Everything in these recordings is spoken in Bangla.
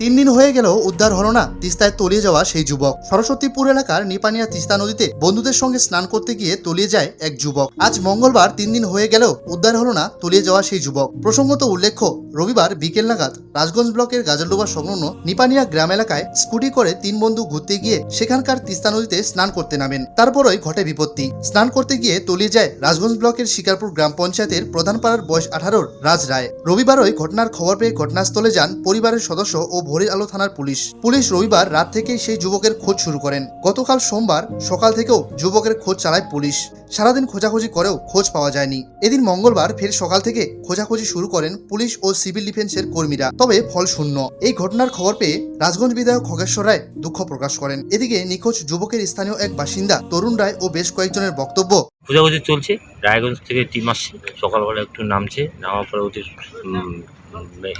তিন দিন হয়ে গেলেও উদ্ধার হলো না, তিস্তায় তলিয়ে যাওয়া সেই যুবক। সরস্বতীপুর এলাকার নিপানিয়া তিস্তা নদীতে বন্ধুদের সঙ্গে স্নান করতে গিয়ে তলিয়ে যায় এক যুবক। আজ মঙ্গলবার তিন দিন হয়ে গেলেও উদ্ধার হলো না, তলিয়ে যাওয়া সেই যুবক। প্রসঙ্গত উল্লেখ্য, রবিবার বিকেল নাগাদ রাজগঞ্জ ব্লকের গাজলডোবা সংলগ্ন নিপানিয়া গ্রাম এলাকায় স্কুটি করে তিন বন্ধু ঘুরতে গিয়ে সেখানকার তিস্তা নদীতে স্নান করতে নামেন। তারপরই ঘটে বিপত্তি। স্নান করতে গিয়ে তলিয়ে যায় রাজগঞ্জ ব্লকের শিকারপুর গ্রাম পঞ্চায়েতের প্রধান পাড়ার বয়স আঠারোর রাজ রায়। রবিবারই ঘটনার খবর পেয়ে ঘটনাস্থলে যান পরিবারের সদস্য ও ভোরের আলো থানার পুলিশ। পুলিশ রবিবার রাত থেকেই সেই যুবকের খোঁজ শুরু করেন। গতকাল সোমবার সকাল থেকেও যুবকের খোঁজ চালায় পুলিশ। সারাদিন খোঁজাখুঁজি করেও খোঁজ পাওয়া যায়নি। এদিন মঙ্গলবার ফের সকাল থেকে খোঁজাখুঁজি শুরু করেন পুলিশ ও সিভিল ডিফেন্সের কর্মীরা। তবে ফল শূন্য। এই ঘটনার খবর পেয়ে রাজগঞ্জ বিধায়ক খগেশ্বর রায় দুঃখ প্রকাশ করেন। এদিকে নিখোঁজ যুবকের স্থানীয় এক বাসিন্দা তরুণ রায় ও বেশ কয়েকজনের বক্তব্য খোঁজাখুঁজি চলছে। রায়গঞ্জ থেকে টিম আসছে। সকালবেলা একটু নামছে। নামার পরে ওদের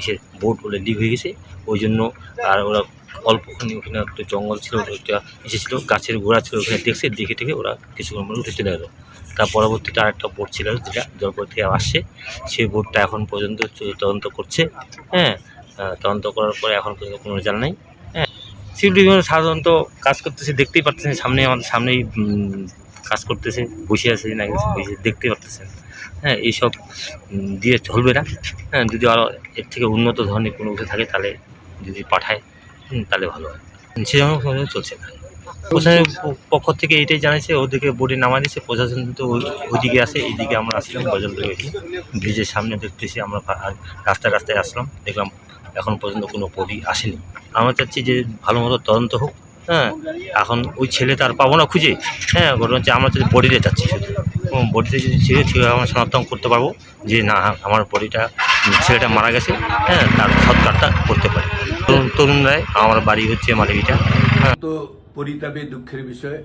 এসে বোট বলে লিক হয়ে গেছে। ওই জন্য আর ওরা অল্পখানি ওখানে একটা জঙ্গল ছিল, ওটা একটা এসেছিল গাছের গোড়া ছিল ওখানে দেখছে। দেখে দেখে ওরা কিছুক্ষণ পরে উঠে চলে গেলো। তার পরবর্তীতে আরেকটা বোট ছিল, যেটা জলপর থেকে আসছে। সেই বোটটা এখন পর্যন্ত তদন্ত করছে। হ্যাঁ তদন্ত করার পরে এখন পর্যন্ত কোনো রেজাল্ট নাই। হ্যাঁ সিভিল ডিভিশন সাধারণত কাজ করতেছে, দেখতেই পাচ্ছেন সামনে আমাদের, সামনেই কাজ করতেছে, বসে আছে, না বসে দেখতে পারতেছেন। হ্যাঁ এইসব দিয়ে চলবে না। হ্যাঁ যদি আরও এর থেকে উন্নত ধরনের কোনো কিছু থাকে, তাহলে যদি পাঠায় তাহলে ভালো হয়। সে যেমন চলছে না। প্রশাসনের পক্ষ থেকে এটাই জানাইছে, ওদিকে বোর্ডে নামা দিয়েছে, প্রশাসন তো ওইদিকে আসে এইদিকে আমরা আসলাম, গজল ব্রিজের সামনে দেখতেছি, আমরা রাস্তায় রাস্তায় আসলাম, দেখলাম এখন পর্যন্ত কোনো বডি আসেনি। আমরা চাচ্ছি যে ভালো মতো তদন্ত হোক হ্যাঁ এখন ওই ছেলে তার পাবো না খুঁজে। হ্যাঁ ঘটনা হচ্ছে আমরা যদি বডিতে চাচ্ছি শুধু। বডিতে যদি ছিল সেভাবে আমরা শনাক্তন করতে পারব, যে না, আমার বডিটা ছেলেটা মারা গেছে হ্যাঁ তার সৎকারটা করতে পারি। তরুণ তরুণ রায় আমার বাড়ি হচ্ছে মালিবিটা তো পরিতাপে দুঃখের বিষয়,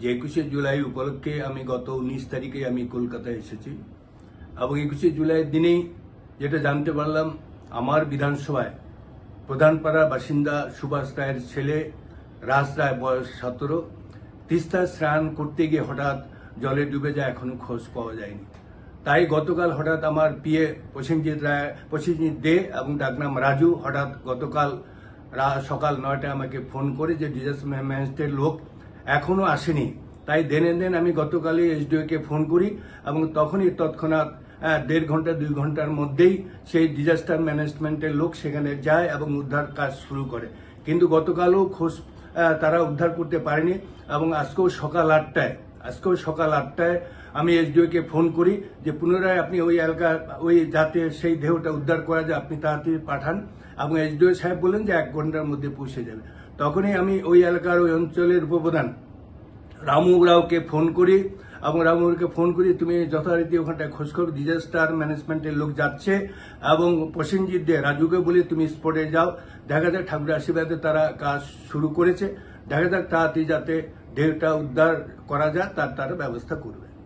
যে একুশে জুলাই উপলক্ষে আমি গত উনিশ তারিখে আমি কলকাতায় এসেছি। এবং একুশে জুলাইয়ের দিনেই যেটা জানতে পারলাম, আমার বিধানসভায় প্রধানপাড়া বাসিন্দা সুভাষ রায়ের ছেলে রাজ রায় বয়স সতেরো। তিস্তা স্নান করতে গিয়ে হঠাৎ জলে ডুবে যায়, এখনও খোঁজ পাওয়া যায়নি। তাই গতকাল হঠাৎ আমার পিএ প্রসেনজিৎ রায়, প্রসেনজিৎ দে এবং ডাকনাম রাজু হঠাৎ গতকাল সকাল নয়টায় আমাকে ফোন করে যে ডিজাস্টার ম্যানেজমেন্টের লোক এখনও আসেনি। তাই দেনে দেন আমি গতকালই এসডিওকে ফোন করি এবং তখনই তৎক্ষণাৎ দেড় ঘণ্টা, দুই ঘণ্টার মধ্যেই সেই ডিজাস্টার ম্যানেজমেন্টের লোক সেখানে যায় এবং উদ্ধার কাজ শুরু করে। কিন্তু গতকালও খোঁজ তারা উদ্ধার করতে পারেনি এবং আজকেও সকাল আটটায়, আজকেও সকাল আটটায় আমি এসডিওকে ফোন করি যে পুনরায় আপনি ওই এলাকা, ওই যাতে সেই দেহটা উদ্ধার করা যায়, আপনি তাড়াতাড়ি পাঠান এবং এসডিও সাহেব বলেন যে এক ঘণ্টার মধ্যে পৌঁছে যাবে। তখনই আমি ওই এলাকার ওই অঞ্চলের উপপ্রধান রামু রাওকে ফোন করি এবং রামকে ফোন করি, তুমি যথারীতি ওখানটায় খোঁজ করো ডিজাস্টার ম্যানেজমেন্টের লোক যাচ্ছে এবং প্রসেনজিৎ দে, রাজুকে বলি তুমি স্পটে যাও। দেখা যাক ঠাকুরের আশীর্বাদে তারা কাজ শুরু করেছে। দেখা যাক তাড়াতাড়ি যাতে ঢেউটা উদ্ধার করা যায়, তার তারা ব্যবস্থা করবে।